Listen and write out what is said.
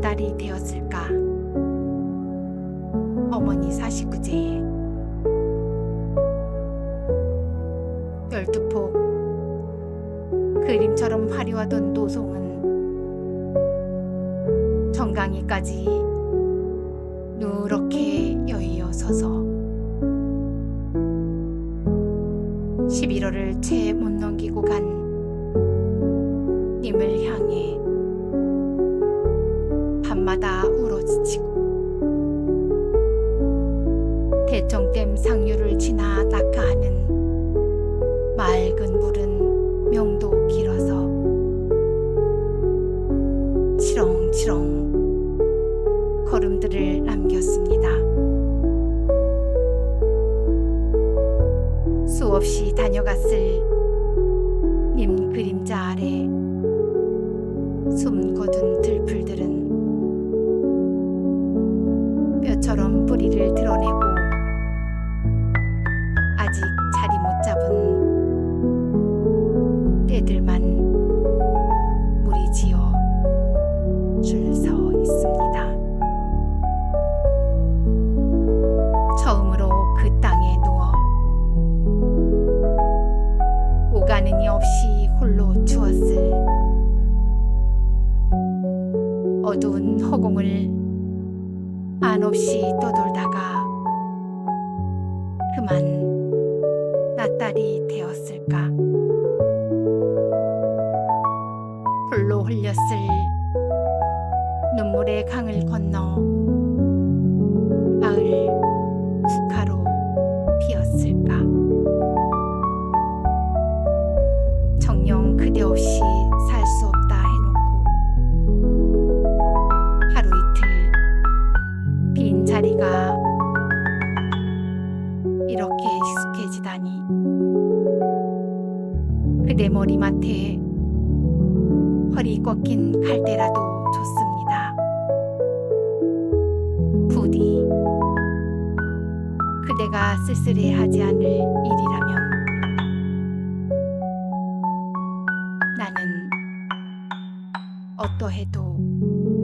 딸이 되었을까? 어머니 49제에 열두폭 그림처럼 화려하던 노송은 정강이까지 누렇게 여의어 서서 11월을 채 못 넘기고 간 님을 향해 밤마다 울어지치고 대청댐 상류를 지나 낙하하는 맑은 물은 명도 길어서 치렁치렁 걸음들을 남겼습니다. 수없이 다녀갔을 님 그림자 아래 숨 거둔 들풀들은 뿌리를 드러내고 아직 자리 못 잡은 때들만 무리지어 줄 서 있습니다. 처음으로 그 땅에 누워 오가는 이 없이 홀로 추웠을 어두운 허공을 안없이 떠돌다가 그만 낯달이 되었을까? 홀로 흘렸을 눈물의 강을 건너 자리가 이렇게 익숙해지다니 그대 머리맡에 허리 꺾인 갈대라도 좋습니다. 부디 그대가 쓸쓸해하지 않을 일이라면 나는 어떠해도